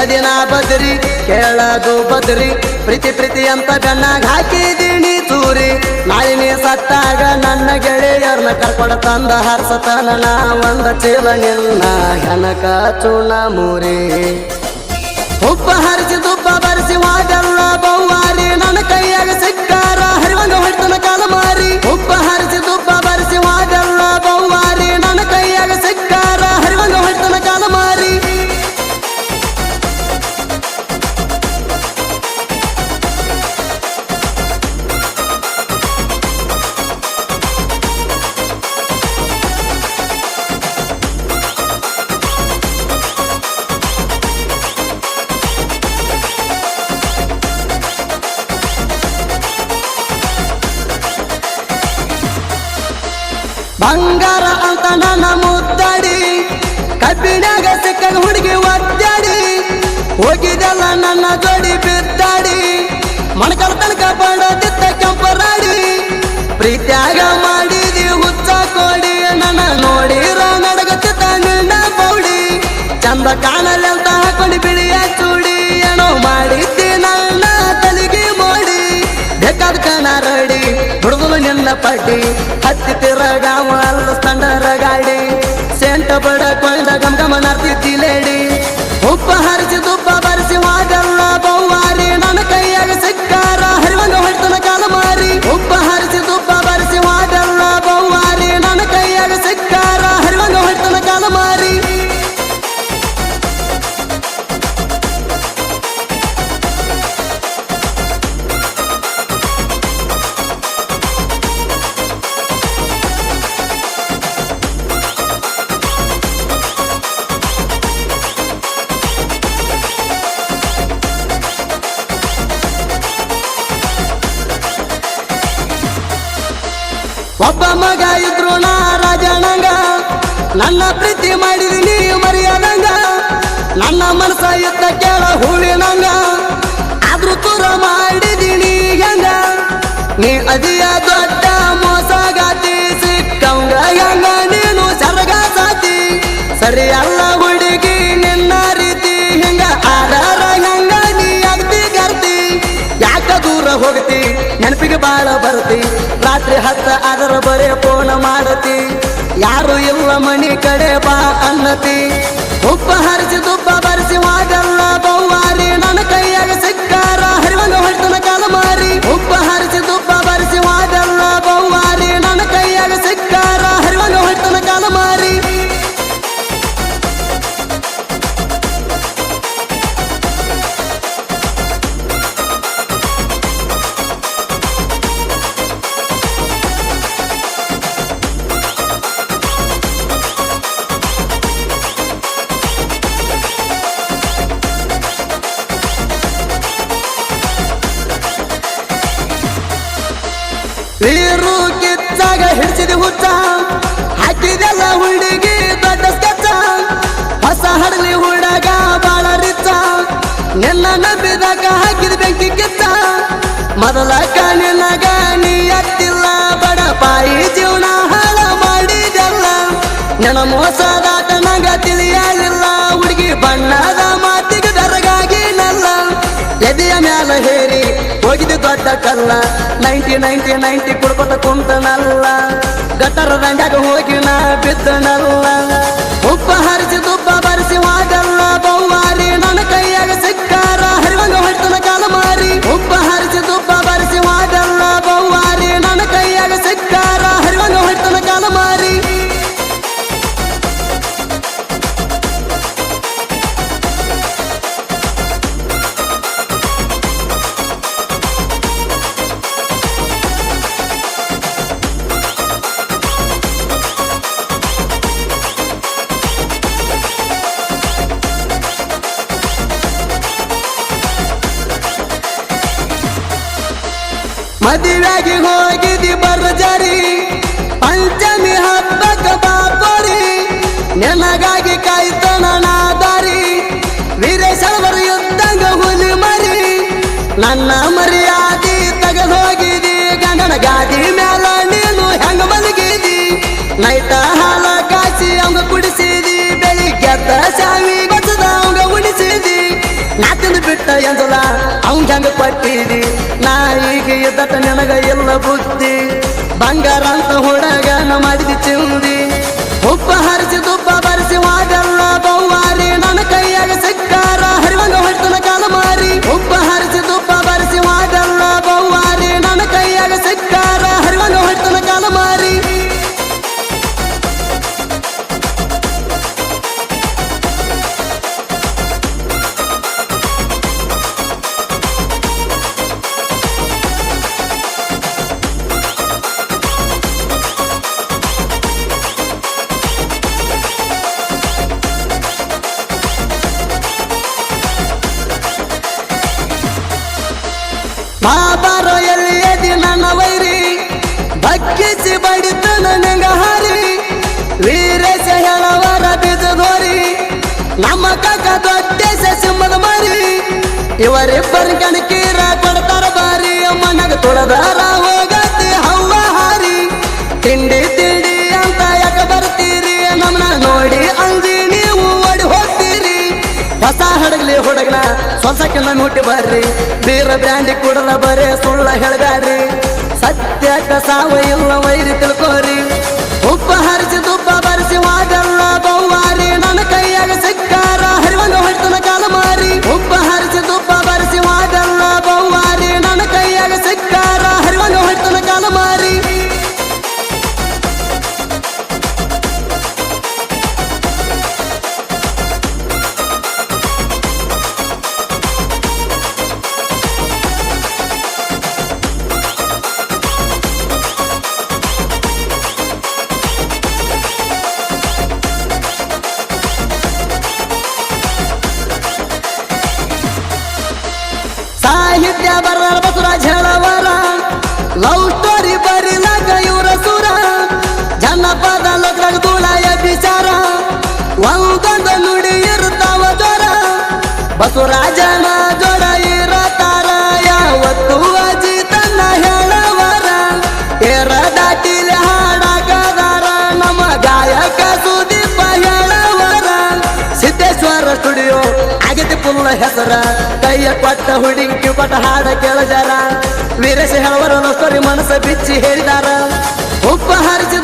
ಅದಿನ ಬದ್ರಿ, ಕೇಳದು ಬದ್ರಿ, ಪ್ರೀತಿ ಪ್ರೀತಿ ಅಂತ ಬೆನ್ನಾಗ ಹಾಕಿದೀನಿ ತೂರಿ ನಾಳಿನಿ ಸತ್ತಾಗ ನನ್ನ ಗೆಳೆಯರ್ನ ಕರ್ಕೊಡ ತಂದ ಹರ್ಸತನ ನಾ, ಒಂದ ಚೀಲ ನಿನ್ನ ಹೆನಕ ಚೂಣ ಮೂರಿ. ಬಂಗಾರ ಅಂತ ನನ್ನ ಮುದ್ದಾಡಿ ಕಬ್ಬಿಣಾಗ ಸಿಕ್ಕ ಹುಡುಗಿ ಒದ್ದಾಡಿ ಹೋಗಿದೆಲ್ಲ ನನ್ನ ಜೋಡಿ ಬಿದ್ದಾಡಿ, ಮಣಕಲ ತನಕ ಬಡದಿತ್ತ ಕೆಂಪರಾಡಿ ಪ್ರೀತ್ಯಾಗ ಮಾಡಿದಿ ಹುಚ್ಚ ಕೋಡಿ, ನನ್ನ ನೋಡಿರ ನಡಗತ್ತಿತ್ತ ನಿನ್ನ ಬೌಡಿ, ಚಂದ ಕಾಣಲಿ ಪಟ್ಟಿ ಹತ್ತಿ ತಿರಗಾವ ಅಲ್ಲ ಸ್ಟಂಡರ ಗಾಡಿ ಸೆಂಟ ಬಡಕೊಂಡ ಗಮ್ ಗಮ ನರ್ತಿದ್ದಿ ಲೇಡಿ. ಒಬ್ಬ ಮಗ ಇದ್ರು ನಾ ನನ್ನ ಪ್ರೀತಿ ಮಾಡಿದಿ ನೀ ಮರ್ಯಾದಂಗ. ನನ್ನ ಮನಸ ಇದ್ದ ಕೇಳ ಹೂವಿನಂಗ. ಆದ್ರೂ ತುರ ಮಾಡಿದೀನಿ ಹೆಂಗ. ನೀ ಅದಿಯ ದೊಡ್ಡ ಮೋಸಗಾತಿ ಸಿಕ್ಕಂಗ. ಹೆಂಗ ನೀನು ಸರಗ ಸಾತಿ. ಸರಿಯಲ್ಲ ಹುಡುಗಿ, ನಿನ್ನ ರೀತಿ ಹಿಂಗ? ಆಧಾರ ಹೆಂಗ ನೀ ಅಗ್ತಿ ಗರ್ತಿ ಯಾಕ ದೂರ ಹೋಗ್ತಿ? ನೆನಪಿಗೆ ಬಾಳ ಬರ್ತಿ. ರಾತ್ರಿ ಹತ್ತ ಅದರ ಬರೇ ಫೋನ್ ಮಾಡತಿ. ಯಾರು ಇಲ್ಲ ಮನಿ ಕಡೆ ಬಾ ಅನ್ನತಿ. ಉಪ್ಪ ಹರಿಸಿ ತುಪ್ಪ ಬರೆಸಿ ವಾಗಲ್ಲ ಬೌವಾರಿ ನನ್ನ ಕೈಯಾಗ ವೀರು ಕಿಚ್ಚಾಗ ಹಿಡಿಸಿದ ಹುಚ್ಚ, ಹಾಕಿದೆಲ್ಲ ಹುಡುಗಿ ದೊಡ್ಡ ಸ್ಕೆಚ್ಚ ಹೊಸ ಹಡಲಿ ಹುಡುಗ ಬಾಳ ರಿಚ್ಚ ಎಲ್ಲ ನಂಬಿದಾಗ ಹಾಕಿದ ಬೆಂಕಿ ಕಿಚ್ಚ. ಮೊದಲ ನಿನಗ ನೀ ಎತ್ತಿಲ್ಲ ಬಡ ಪಾಯಿ ಜೀವನ ಹಾಳ ಮಾಡಿದೆಲ್ಲ. ನನ್ನ ಮೋಸದಾಟ ಹೋಗಿದ್ದು ದೊಡ್ಡ ಕಲ್ಲ. ನೈಂಟಿ ನೈಂಟಿ ನೈಂಟಿ ಕುಡ್ಕೊತ ಕುಂತನಲ್ಲ ಗಟರ ದಂಡ್ಯಾಗ ಹೋಗಿ ನಾ ಬಿದ್ದನಲ್ಲ. ಉಪ್ಪ ಹರಿಸಿ ಮದುವೆಗೆ ಹೋಗಿದಿ ಬರ್ಜರಿ ಪಂಚಮಿ ಹಬ್ಬಕ ಬಾಪರಿ, ನಿನಗಾಗಿ ಕಾಯ್ತನ ನಾ ದಾರಿ ವೀರೇಶ್ವರ ಯುದ್ಧಂಗ ಹುಲಿ ಮರಿ, ನನ್ನ ಮರ್ಯಾದಿ ತೆಗೆದು ಹೋಗಿದಿ ಗಂಡನ ಗಾದಿ ಮ್ಯಾಲ ನೀನು ಹೆಂಗ ಮಲಗಿದಿ ನೈತ ಹಾಲ ಕಾಸಿ ಅವಂಗ ಕುಡಿಸಿದಿ ಬೆಳಿಗ್ಗೆ ಶಾವಿ ಎಂದಲ ಅವಂಗ ಹೆಂಗ ಪಟ್ಟಿದಿ ನಾ ಈಗ ಇದ್ದಟ ನಿನಗ ಎಲ್ಲ ಬುದ್ಧಿ. ಬಂಗಾರ ಅಂತ ಹುಡುಗನ ಮಾಡಿದಿ ಚಿಂದಿ. ಉಪ್ಪ ಹರಿಸಿ, ತುಪ್ಪ ಬರಿಸಿ ಇವರಿಬ್ಬರ ಕಣಕೀರ ಕೊಡ್ತಾರ ಬಾರಿ. ಮನಗ ತೊಡದಾರ ಹೋಗತಿ ಹವ್ವ ಹಾರಿ. ತಿಂಡಿ ತಿಂಡಿ ಅಂತ ಯಾಕ ಬರ್ತೀರಿ? ನಮ್ಮನ್ನ ನೋಡಿ ಅಂಜಿ ನೀವು ಓಡಿ ಹೋಗ್ತೀರಿ ಹೊಸ ಹಡಗ್ಲಿ ಹುಡುಗನ ಸೊಸಕಿನ ಹುಟ್ಟಿ ಬರ್ರಿ. ಬೀರ ಬ್ರ್ಯಾಂಡಿ ಕುಡಲ ಬರೇ ಸುಳ್ಳ ಹೇಳ್ಬ್ಯಾಡ್ರಿ ಸತ್ಯಕ್ಕ ಸಾವ ಇಲ್ಲ ವೈರಿ ತಿಳ್ಕೋರಿ. ಉಪ್ಪ ಹರಿಸಿ ಸ್ಟೋರಿ ಬರಿಲಾಗ ಇವರ ಜನಪದ ಲೋಕದಾಗ ಧೂಳಾಯ ವಿಚಾರ ಒಂದೊಂದು ನುಡಿ ಇರುತ್ತಾವ ಜೋಡ ಇರತಾರ. ಯಾವತ್ತು ಅಜಿ ತನ್ನ ಹೇಳವರ, ಏರ ದಾಟಿಲೆ ಹಾಡಾಗದಾರ. ನಮ್ಮ ಗಾಯಕ ಸುದೀಪ ಹೇಳವರ, ಸಿದ್ದೇಶ್ವರ ಸ್ಟುಡಿಯೋ. ಆಗತಿ ಪುಲ್ಲ ಹೆಸರ. ಕೈಯ ಕೊಟ್ಟ ಹುಡುಗಿ ಕೊಟ್ಟ ಹಾಡ ಕೇಳಜಾರ ವೀರೇಶ ಹೇಳವರ ಸ್ಟೋರಿ ಮನಸ್ಸ ಬಿಚ್ಚಿ ಹೇಳಿದಾರ. ಉಪ್ಪ ಹರಿಸಿ